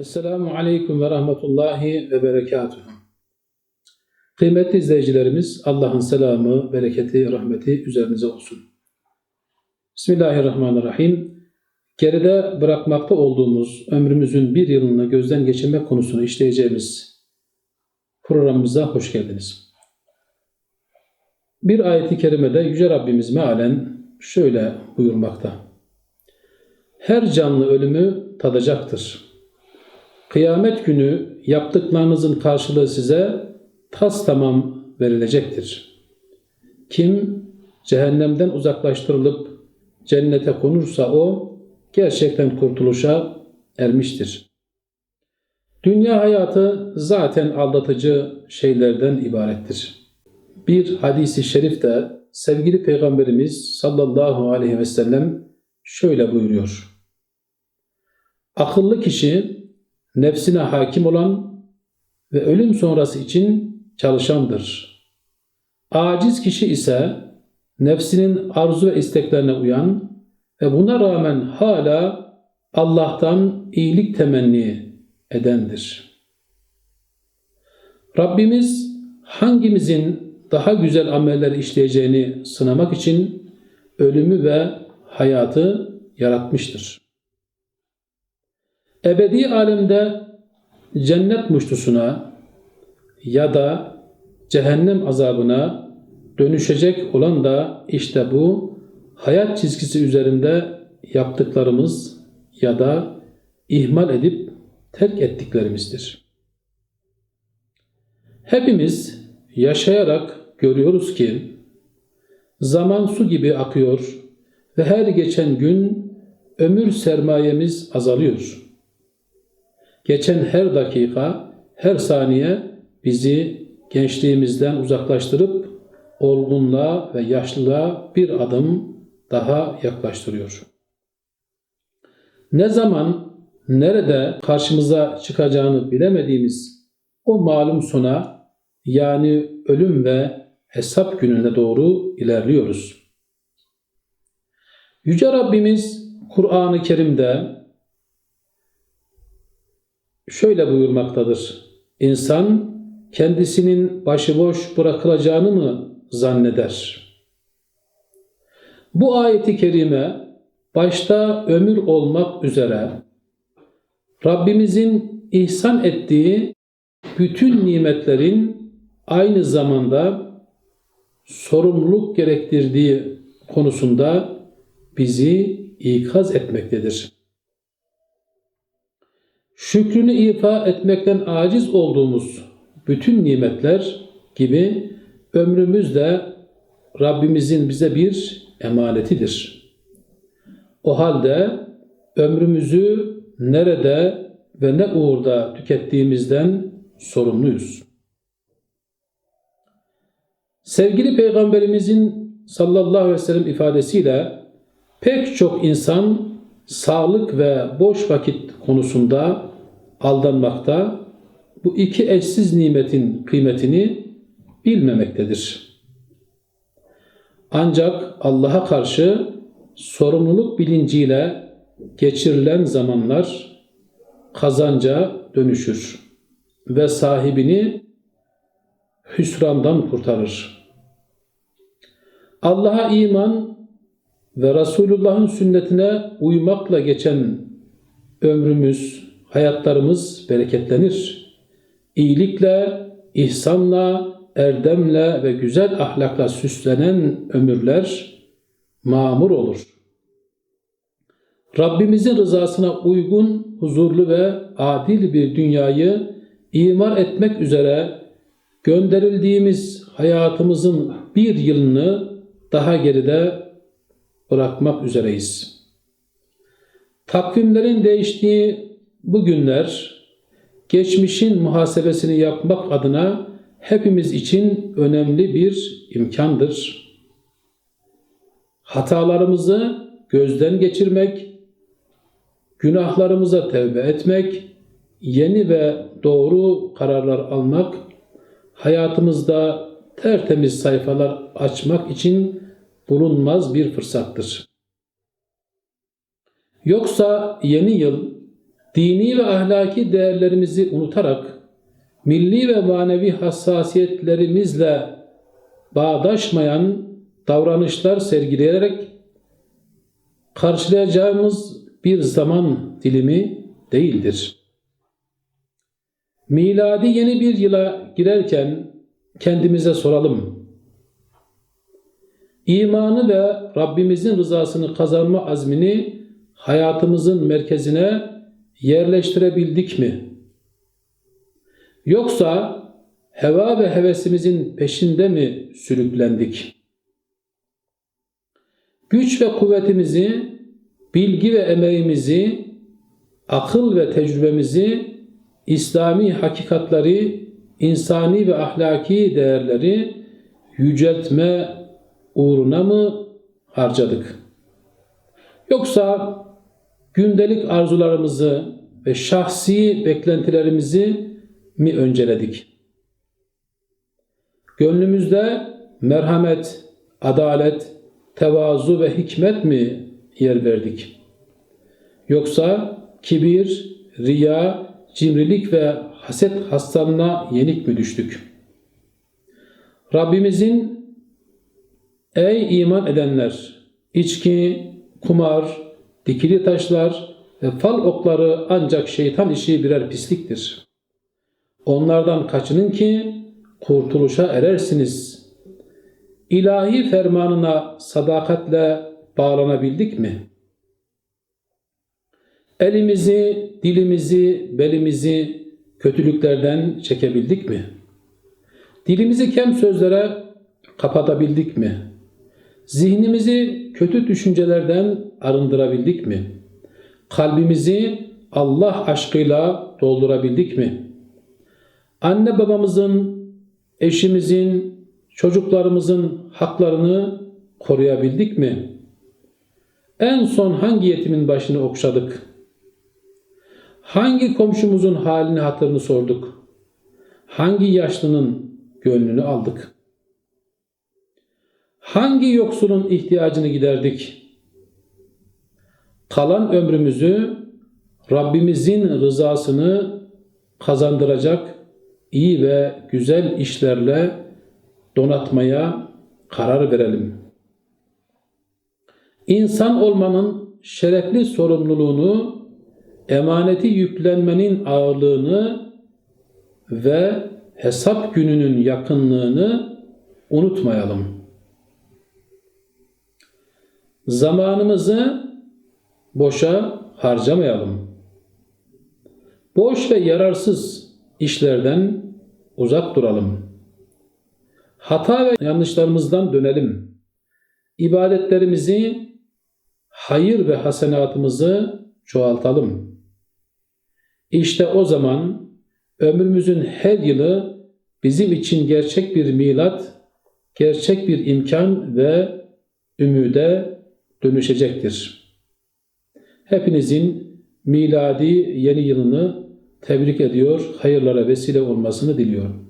Esselamu Aleyküm ve Rahmetullahi ve Berekatuhu. Kıymetli izleyicilerimiz, Allah'ın selamı, bereketi, rahmeti üzerinize olsun. Bismillahirrahmanirrahim. Geride bırakmakta olduğumuz ömrümüzün bir yılını gözden geçirmek konusunu işleyeceğimiz programımıza hoş geldiniz. Bir ayeti kerimede Yüce Rabbimiz mealen şöyle buyurmakta. Her canlı ölümü tadacaktır. Kıyamet günü yaptıklarınızın karşılığı size tas tamam verilecektir. Kim cehennemden uzaklaştırılıp cennete konursa o gerçekten kurtuluşa ermiştir. Dünya hayatı zaten aldatıcı şeylerden ibarettir. Bir hadisi şerifte sevgili Peygamberimiz sallallahu aleyhi ve sellem şöyle buyuruyor. Akıllı kişi nefsine hakim olan ve ölüm sonrası için çalışandır. Aciz kişi ise nefsinin arzu ve isteklerine uyan ve buna rağmen hala Allah'tan iyilik temenni edendir. Rabbimiz hangimizin daha güzel ameller işleyeceğini sınamak için ölümü ve hayatı yaratmıştır. Ebedi alemde cennet muştusuna ya da cehennem azabına dönüşecek olan da işte bu hayat çizgisi üzerinde yaptıklarımız ya da ihmal edip terk ettiklerimizdir. Hepimiz yaşayarak görüyoruz ki zaman su gibi akıyor ve her geçen gün ömür sermayemiz azalıyor. Geçen her dakika, her saniye bizi gençliğimizden uzaklaştırıp olgunluğa ve yaşlılığa bir adım daha yaklaştırıyor. Ne zaman, nerede karşımıza çıkacağını bilemediğimiz o malum sona yani ölüm ve hesap gününe doğru ilerliyoruz. Yüce Rabbimiz Kur'an-ı Kerim'de şöyle buyurmaktadır. İnsan kendisinin başıboş bırakılacağını mı zanneder? Bu ayeti kerime başta ömür olmak üzere Rabbimizin ihsan ettiği bütün nimetlerin aynı zamanda sorumluluk gerektirdiği konusunda bizi ikaz etmektedir. Şükrünü ifa etmekten aciz olduğumuz bütün nimetler gibi ömrümüz de Rabbimizin bize bir emanetidir. O halde ömrümüzü nerede ve ne uğurda tükettiğimizden sorumluyuz. Sevgili Peygamberimizin sallallahu aleyhi ve sellem ifadesiyle pek çok insan sağlık ve boş vakit konusunda aldanmakta, bu iki eşsiz nimetin kıymetini bilmemektedir. Ancak Allah'a karşı sorumluluk bilinciyle geçirilen zamanlar kazanca dönüşür ve sahibini hüsrandan kurtarır. Allah'a iman ve Resulullah'ın sünnetine uymakla geçen ömrümüz, hayatlarımız bereketlenir. İyilikle, ihsanla, erdemle ve güzel ahlakla süslenen ömürler mamur olur. Rabbimizin rızasına uygun, huzurlu ve adil bir dünyayı imar etmek üzere gönderildiğimiz hayatımızın bir yılını daha geride bırakmak üzereyiz. Takvimlerin değiştiği bu günler geçmişin muhasebesini yapmak adına hepimiz için önemli bir imkandır. Hatalarımızı gözden geçirmek, günahlarımıza tevbe etmek, yeni ve doğru kararlar almak, hayatımızda tertemiz sayfalar açmak için bulunmaz bir fırsattır. Yoksa yeni yıl dini ve ahlaki değerlerimizi unutarak milli ve manevi hassasiyetlerimizle bağdaşmayan davranışlar sergileyerek karşılayacağımız bir zaman dilimi değildir. Miladi yeni bir yıla girerken kendimize soralım. İmanı ve Rabbimizin rızasını kazanma azmini hayatımızın merkezine yerleştirebildik mi? Yoksa heva ve hevesimizin peşinde mi sürüklendik? Güç ve kuvvetimizi, bilgi ve emeğimizi, akıl ve tecrübemizi, İslami hakikatleri, insani ve ahlaki değerleri yüceltme uğruna mı harcadık? Yoksa gündelik arzularımızı ve şahsi beklentilerimizi mi önceledik? Gönlümüzde merhamet, adalet, tevazu ve hikmet mi yer verdik? Yoksa kibir, riya, cimrilik ve haset hastalığına yenik mi düştük? Rabbimizin ey iman edenler içki, kumar, dikili taşlar ve fal okları ancak şeytan işi birer pisliktir. Onlardan kaçının ki kurtuluşa erersiniz. İlahi fermanına sadakatle bağlanabildik mi? Elimizi, dilimizi, belimizi kötülüklerden çekebildik mi? Dilimizi kem sözlere kapatabildik mi? Zihnimizi kötü düşüncelerden arındırabildik mi? Kalbimizi Allah aşkıyla doldurabildik mi? Anne babamızın, eşimizin, çocuklarımızın haklarını koruyabildik mi? En son hangi yetimin başını okşadık? Hangi komşumuzun halini hatırını sorduk? Hangi yaşlının gönlünü aldık? Hangi yoksulun ihtiyacını giderdik? Kalan ömrümüzü Rabbimizin rızasını kazandıracak iyi ve güzel işlerle donatmaya karar verelim. İnsan olmanın şerefli sorumluluğunu, emaneti yüklenmenin ağırlığını ve hesap gününün yakınlığını unutmayalım. Zamanımızı boşa harcamayalım. Boş ve yararsız işlerden uzak duralım. Hata ve yanlışlarımızdan dönelim. İbadetlerimizi, hayır ve hasenatımızı çoğaltalım. İşte o zaman ömrümüzün her yılı bizim için gerçek bir milat, gerçek bir imkan ve ümüde dönüşecektir. Hepinizin miladi yeni yılını tebrik ediyor, hayırlara vesile olmasını diliyorum.